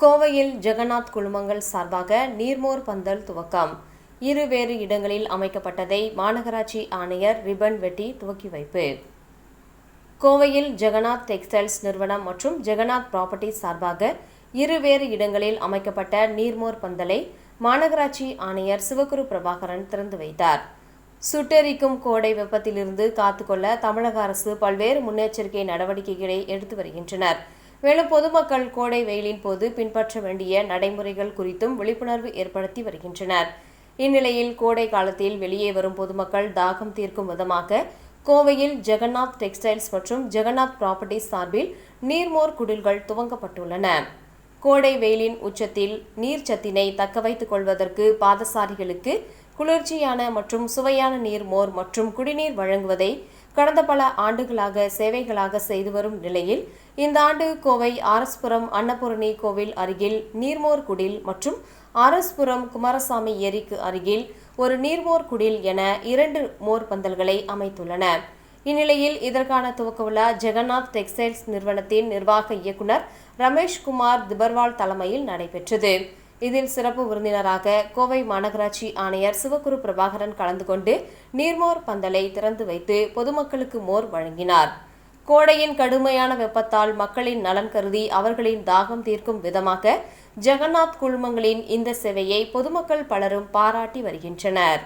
கோவையில் ஜெகநாத் குழுமங்கள் சார்பாக நீர்மோர் பந்தல் துவக்கம். இரு வேறு இடங்களில் அமைக்கப்பட்டதை மாநகராட்சி ஆணையர் ரிபன் வெட்டி துவக்கி வைப்பு. கோவையில் ஜெகநாத் டெக்ஸ்டைல்ஸ் நிறுவனம் மற்றும் ஜெகநாத் ப்ராப்பர்ட்டி சார்பாக இரு வேறு இடங்களில் அமைக்கப்பட்ட நீர்மோர் பந்தலை மாநகராட்சி ஆணையர் சிவகுரு பிரபாகரன் திறந்து வைத்தார். சுட்டெரிக்கும் கோடை வெப்பத்திலிருந்து காத்துக்கொள்ள தமிழக அரசு பல்வேறு முன்னெச்சரிக்கை நடவடிக்கைகளை எடுத்து வருகின்றனர். மேலும் பொதுமக்கள் கோடை வெயிலின் போது பின்பற்ற வேண்டிய நடைமுறைகள் குறித்தும் விழிப்புணர்வு ஏற்படுத்தி வருகின்றனர். இந்நிலையில் கோடை காலத்தில் வெளியே வரும் பொதுமக்கள் தாகம் தீர்க்கும் விதமாக கோவையில் ஜெகநாத் டெக்ஸ்டைல்ஸ் மற்றும் ஜெகநாத் ப்ராப்பர்ட்டிஸ் சார்பில் நீர்மோர் குடில்கள் துவங்கப்பட்டுள்ளன. கோடை வெயிலின் உச்சத்தில் நீர்ச்சத்தினை தக்க வைத்துக் கொள்வதற்கு பாதசாரிகளுக்கு குளிர்ச்சியான மற்றும் சுவையான நீர்மோர் மற்றும் குடிநீர் வழங்குவதை கடந்த பல ஆண்டுகளாக சேவைகளாக செய்து வரும் நிலையில் இந்த ஆண்டு கோவை ஆரஸ்புரம் அன்னபூரணி கோவில் அருகில் நீர்மோர் குடில் மற்றும் ஆரஸ்புரம் குமாரசாமி ஏரிக்கு அருகில் ஒரு நீர்மோர் குடில் என இரண்டு மோர் பந்தல்களை அமைத்துள்ளன. இந்நிலையில் இதற்கான துவக்க விழா ஜெகநாத் டெக்ஸ்டைல்ஸ் நிறுவனத்தின் நிர்வாக இயக்குனர் ரமேஷ் குமார் திபர்வால் தலைமையில் நடைபெற்றது. இதில் சிறப்பு விருந்தினராக கோவை மாநகராட்சி ஆணையர் சிவகுரு பிரபாகரன் கலந்து கொண்டு நீர்மோர் பந்தலை திறந்து வைத்து பொதுமக்களுக்கு மோர் வழங்கினார். கோடையின் கடுமையான வெப்பத்தால் மக்களின் நலன் கருதி அவர்களின் தாகம் தீர்க்கும் விதமாக ஜெகநாத் குழுமங்களின் இந்த சேவையை பொதுமக்கள் பலரும் பாராட்டி வருகின்றனர்.